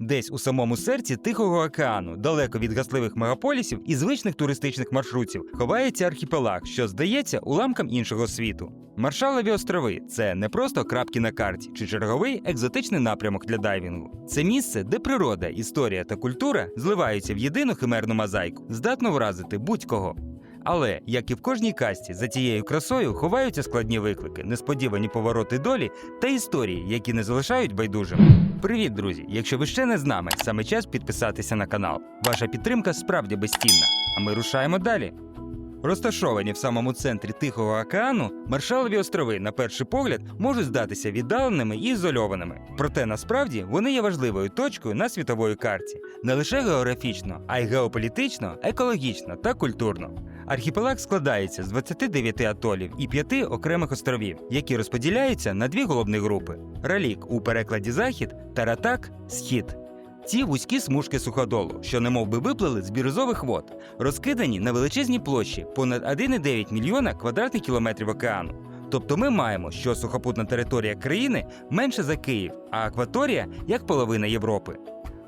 десь у самому серці Тихого океану, далеко від гасливих мегаполісів і звичних туристичних маршрутів, ховається архіпелаг, що здається уламкам іншого світу. Маршалові острови це не просто крапки на карті чи черговий екзотичний напрямок для дайвінгу. Це місце, де природа, історія та культура зливаються в єдину химерну мозаїку, здатну вразити будь-кого. Але, як і в кожній касті, за цією красою ховаються складні виклики, несподівані повороти долі та історії, які не залишають байдужими. Привіт, друзі! Якщо ви ще не з нами, саме час підписатися на канал. Ваша підтримка справді безцінна. А ми рушаємо далі. Розташовані в самому центрі Тихого океану, Маршалові острови, на перший погляд, можуть здатися віддаленими і ізольованими. Проте насправді вони є важливою точкою на світової карті не лише географічно, а й геополітично, екологічно та культурно. Архіпелаг складається з 29 атолів і 5 окремих островів, які розподіляються на дві головні групи: Ралік у перекладі захід та Ратак схід. Ці вузькі смужки суходолу, що немов би виплили з бірюзових вод, розкидані на величезній площі понад 1,9 мільйона квадратних кілометрів океану. Тобто ми маємо, що сухопутна територія країни менше за Київ, а акваторія як половина Європи.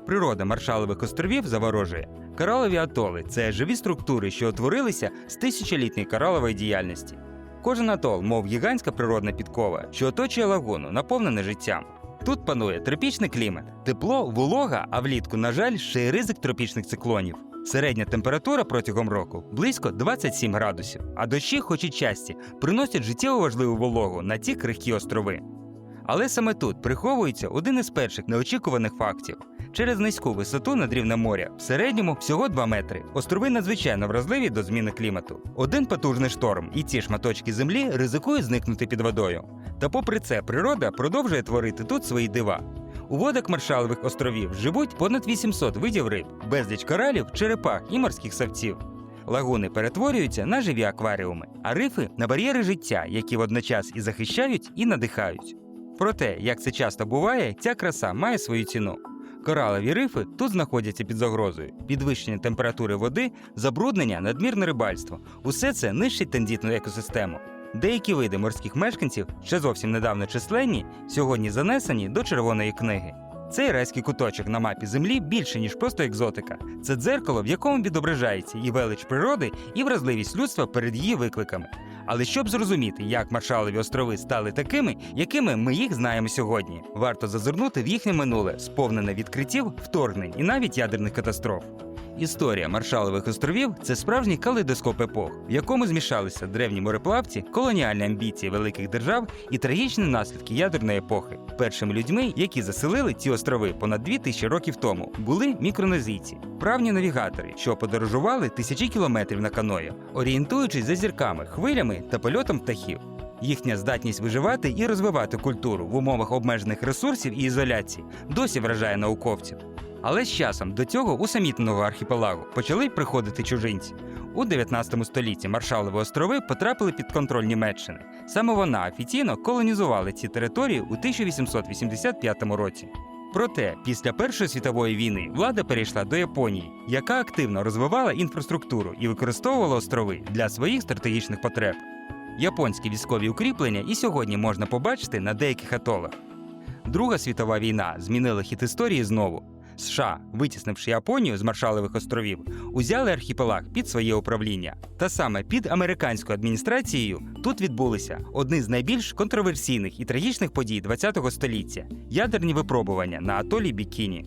Природа маршалових островів заворожує. Коралові атоли це живі структури, що утворилися з тисячолітньої коралової діяльності. Кожен атол, мов гігантська природна підкова, що оточує лагуну, наповнене життям. Тут панує тропічний клімат, тепло, волога, а влітку, на жаль, ще й ризик тропічних циклонів. Середня температура протягом року близько 27 градусів, а дощі, хоч і часті, приносять життєво важливу вологу на ці крихкі острови. Але саме тут приховується один із перших неочікуваних фактів. Через низьку висоту над рівнем моря в середньому всього 2 метри. Острови надзвичайно вразливі до зміни клімату. Один потужний шторм, і ці шматочки землі ризикують зникнути під водою. Та попри це, природа продовжує творити тут свої дива. У водах Маршалових островів живуть понад 800 видів риб, безліч коралів, черепах і морських савців. Лагуни перетворюються на живі акваріуми, а рифи на бар'єри життя, які водночас і захищають, і надихають. Проте, як це часто буває, ця краса має свою ціну. Коралові рифи тут знаходяться під загрозою. Підвищення температури води, забруднення, надмірне рибальство усе це нищить тендітну екосистему. Деякі види морських мешканців, ще зовсім недавно численні, сьогодні занесені до червоної книги. Цей райський куточок на мапі землі більше, ніж просто екзотика. Це дзеркало, в якому відображається і велич природи, і вразливість людства перед її викликами. Але щоб зрозуміти, як Маршалові острови стали такими, якими ми їх знаємо сьогодні, варто зазирнути в їхнє минуле, сповнене відкриттів, вторгнень і навіть ядерних катастроф. Історія Маршалових островів це справжній калейдоскоп епох, в якому змішалися древні мореплавці, колоніальні амбіції великих держав і трагічні наслідки ядерної епохи. Першими людьми, які заселили ці острови понад 2000 років тому, були мікронезійці, правні навігатори, що подорожували тисячі кілометрів на каної, орієнтуючись за зірками, хвилями та польотом птахів. Їхня здатність виживати і розвивати культуру в умовах обмежених ресурсів і ізоляції досі вражає науковців. Але з часом до цього усамітненого архіпелагу почали приходити чужинці. У 19 столітті Маршалові острови потрапили під контроль Німеччини. Саме вона офіційно колонізувала ці території у 1885 році. Проте, після Першої світової війни влада перейшла до Японії, яка активно розвивала інфраструктуру і використовувала острови для своїх стратегічних потреб. Японські військові укріплення і сьогодні можна побачити на деяких атолах. Друга світова війна змінила хід історії знову. США, витіснивши Японію з Маршалових островів, узяли архіпелаг під своє управління. Та саме під американською адміністрацією тут відбулися одні з найбільш контроверсійних і трагічних подій ХХ століття ядерні випробування на атолі Бікіні.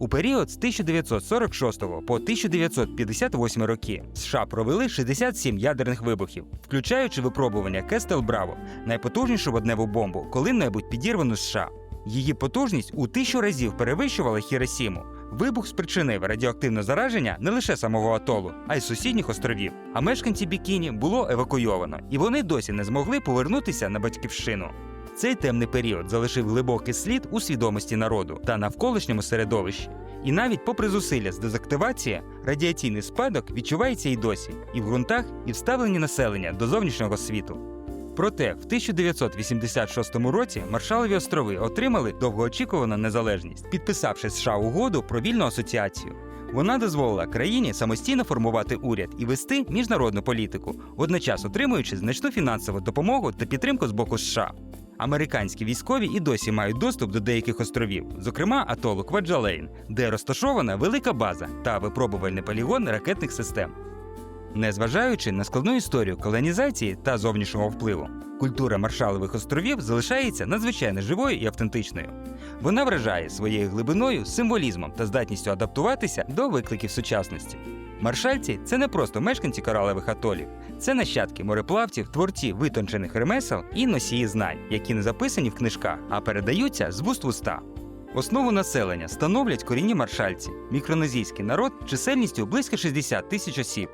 У період з 1946 по 1958 роки США провели 67 ядерних вибухів, включаючи випробування Кестел Браво, найпотужнішу водневу бомбу, коли-небудь підірвану США. Її потужність у тисячу разів перевищувала Хіросіму. Вибух спричинив радіоактивне зараження не лише самого атолу, а й сусідніх островів. А мешканці Бікіні було евакуйовано, і вони досі не змогли повернутися на батьківщину. Цей темний період залишив глибокий слід у свідомості народу та навколишньому середовищі. І навіть попри зусилля з дезактивації, радіаційний спадок відчувається і досі, і в ґрунтах, і в ставленні населення до зовнішнього світу. Проте в 1986 році Маршалові острови отримали довгоочікувану незалежність, підписавши США угоду про вільну асоціацію. Вона дозволила країні самостійно формувати уряд і вести міжнародну політику, водночас отримуючи значну фінансову допомогу та підтримку з боку США. Американські військові і досі мають доступ до деяких островів, зокрема атолу Кваджалейн, де розташована велика база та випробувальний полігон ракетних систем. Незважаючи на складну історію колонізації та зовнішнього впливу, культура Маршалових островів залишається надзвичайно живою і автентичною. Вона вражає своєю глибиною, символізмом та здатністю адаптуватися до викликів сучасності. Маршальці це не просто мешканці коралевих атолів, це нащадки мореплавців, творці витончених ремесел і носії знань, які не записані в книжках, а передаються з вуст в уста. Основу населення становлять корінні маршальці, мікронезійський народ чисельністю близько 60 тисяч осіб.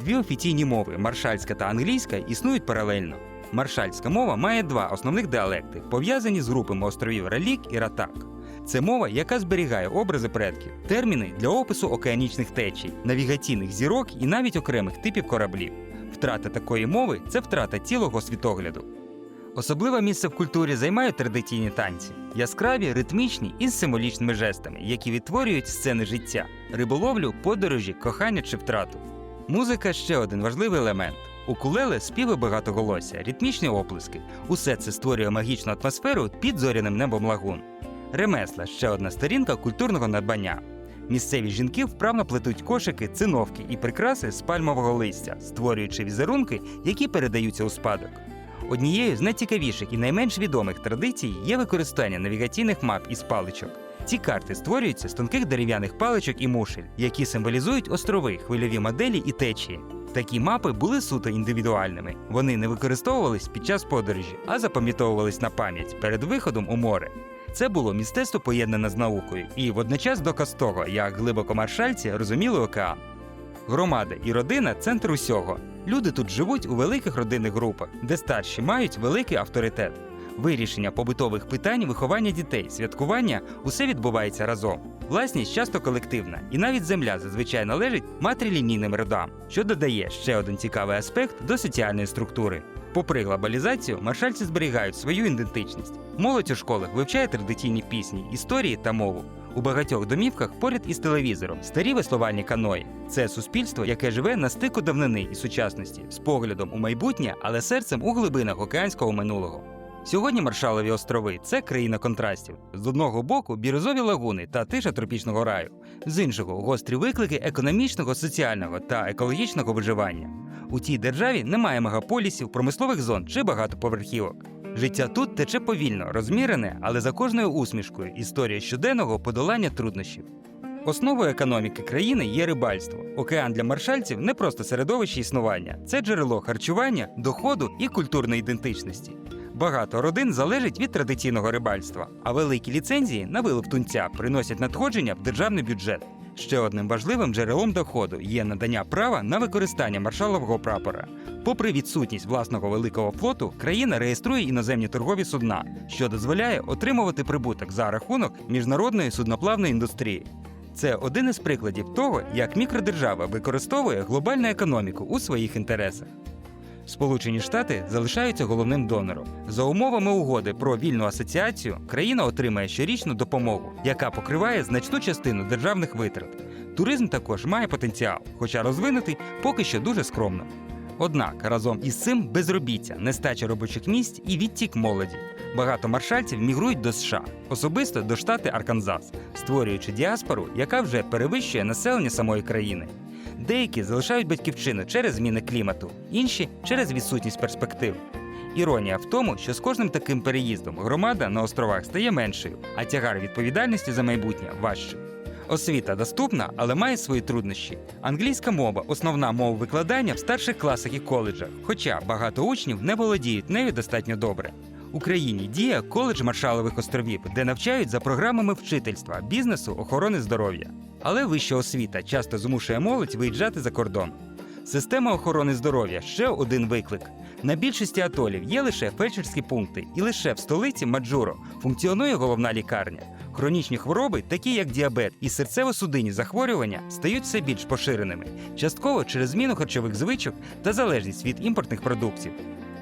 Дві офіційні мови маршальська та англійська існують паралельно. Маршальська мова має два основних діалекти, пов'язані з групами островів Ралік і Ратак. Це мова, яка зберігає образи предків, терміни для опису океанічних течій, навігаційних зірок і навіть окремих типів кораблів. Втрата такої мови це втрата цілого світогляду. Особливе місце в культурі займають традиційні танці, яскраві, ритмічні і з символічними жестами, які відтворюють сцени життя, риболовлю, подорожі, кохання чи втрату. Музика ще один важливий елемент. Укулеле, співи багатоголосся, ритмічні оплески. Усе це створює магічну атмосферу під зоряним небом лагун. Ремесла ще одна сторінка культурного надбання. Місцеві жінки вправно плетуть кошики, циновки і прикраси з пальмового листя, створюючи візерунки, які передаються у спадок. Однією з найцікавіших і найменш відомих традицій є використання навігаційних мап із паличок. Ці карти створюються з тонких дерев'яних паличок і мушель, які символізують острови, хвильові моделі і течії. Такі мапи були суто індивідуальними. Вони не використовувались під час подорожі, а запам'ятовувались на пам'ять перед виходом у море. Це було мистецтво поєднане з наукою, і водночас доказ того, як глибоко маршальці розуміли океан. Громада і родина центр усього. Люди тут живуть у великих родинних групах, де старші мають великий авторитет. Вирішення побутових питань, виховання дітей, святкування усе відбувається разом. Власність часто колективна, і навіть земля зазвичай належить матрилінійним родам, що додає ще один цікавий аспект до соціальної структури. Попри глобалізацію, маршальці зберігають свою ідентичність. Молодь у школах вивчає традиційні пісні, історії та мову. У багатьох домівках поряд із телевізором старі веслувальні каної. Це суспільство, яке живе на стику давнини і сучасності, з поглядом у майбутнє, але серцем у глибинах океанського минулого. Сьогодні Маршалові острови це країна контрастів. З одного боку бірюзові лагуни та тиша тропічного раю, з іншого гострі виклики економічного, соціального та екологічного виживання. У цій державі немає мегаполісів, промислових зон чи багатоповерхівок. Життя тут тече повільно, розмірене, але за кожною усмішкою історія щоденного подолання труднощів. Основою економіки країни є рибальство. Океан для маршальців не просто середовище існування, це джерело харчування, доходу і культурної ідентичності. Багато родин залежить від традиційного рибальства, а великі ліцензії на вилов тунця приносять надходження в державний бюджет. Ще одним важливим джерелом доходу є надання права на використання маршалового прапора. Попри відсутність власного великого флоту, країна реєструє іноземні торгові судна, що дозволяє отримувати прибуток за рахунок міжнародної судноплавної індустрії. Це один із прикладів того, як мікродержава використовує глобальну економіку у своїх інтересах. Сполучені Штати залишаються головним донором. За умовами угоди про вільну асоціацію, країна отримає щорічну допомогу, яка покриває значну частину державних витрат. Туризм також має потенціал, хоча розвинутий поки що дуже скромно. Однак разом із цим безробіття, нестача робочих місць і відтік молоді. Багато маршальців мігрують до США, особисто до штати Арканзас, створюючи діаспору, яка вже перевищує населення самої країни. Деякі залишають батьківщину через зміни клімату, інші через відсутність перспектив. Іронія в тому, що з кожним таким переїздом громада на островах стає меншою, а тягар відповідальності за майбутнє важчий. Освіта доступна, але має свої труднощі. Англійська мова основна мова викладання в старших класах і коледжах, хоча багато учнів не володіють нею достатньо добре. Україні діє коледж Маршалових островів, де навчають за програмами вчительства, бізнесу, охорони здоров'я. Але вища освіта часто змушує молодь виїжджати за кордон. Система охорони здоров'я ще один виклик. На більшості атолів є лише фельдшерські пункти, і лише в столиці Маджуро функціонує головна лікарня. Хронічні хвороби, такі як діабет і серцево-судинні захворювання, стають все більш поширеними, частково через зміну харчових звичок та залежність від імпортних продуктів.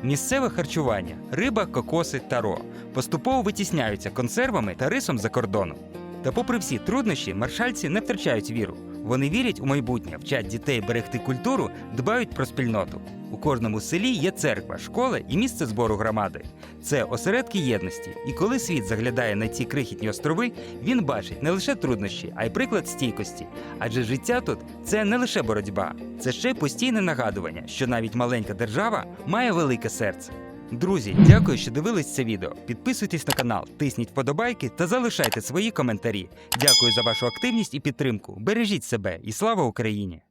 Місцеве харчування, риба, кокоси, таро поступово витісняються консервами та рисом за кордоном. Та попри всі труднощі, маршальці не втрачають віру. Вони вірять у майбутнє, вчать дітей берегти культуру, дбають про спільноту. У кожному селі є церква, школа і місце збору громади. Це осередки єдності. І коли світ заглядає на ці крихітні острови, він бачить не лише труднощі, а й приклад стійкості. Адже життя тут це не лише боротьба, це ще й постійне нагадування, що навіть маленька держава має велике серце. Друзі, дякую, що дивились це відео. Підписуйтесь на канал, тисніть вподобайки та залишайте свої коментарі. Дякую за вашу активність і підтримку. Бережіть себе і слава Україні!